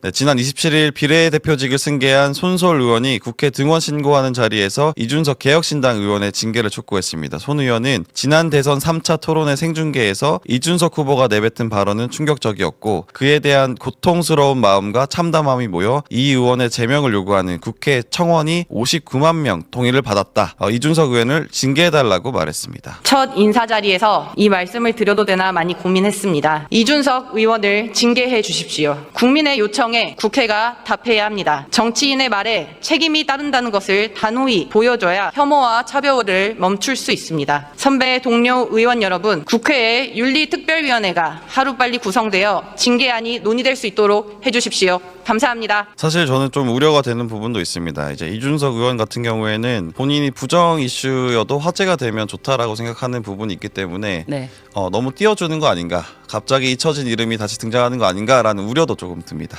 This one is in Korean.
네, 지난 27일 비례 대표직을 승계한 손솔 의원이 국회 등원 신고하는 자리에서 이준석 개혁신당 의원의 징계를 촉구했습니다. 손 의원은 지난 대선 3차 토론회 생중계에서 이준석 후보가 내뱉은 발언은 충격적이었고 그에 대한 고통스러운 마음과 참담함이 모여 이 의원의 제명을 요구하는 국회 청원이 59만 명 동의를 받았다. 어, 이준석 의원을 징계해달라고 말했습니다. 첫 인사 자리에서 이 말씀을 드려도 되나 많이 고민했습니다. 이준석 의원을 징계해 주십시오. 국민의 요청 에 국회가 답해야 합니다. 정치인의 말에 책임이 따른다는 것을 단호히 보여줘야 혐오와 차별을 멈출 수 있습니다. 선배 동료 의원 여러분, 국회의 윤리특별위원회가 하루빨리 구성되어 징계안이 논의될 수 있도록 해주십시오. 감사합니다. 사실 저는 좀 우려가 되는 부분도 있습니다. 이제 이준석 의원 같은 경우에는 본인이 부정 이슈여도 화제가 되면 좋다라고 생각하는 부분이 있기 때문에 네. 어, 너무 띄워주는 거 아닌가, 갑자기 잊혀진 이름이 다시 등장하는 거 아닌가라는 우려도 조금 듭니다.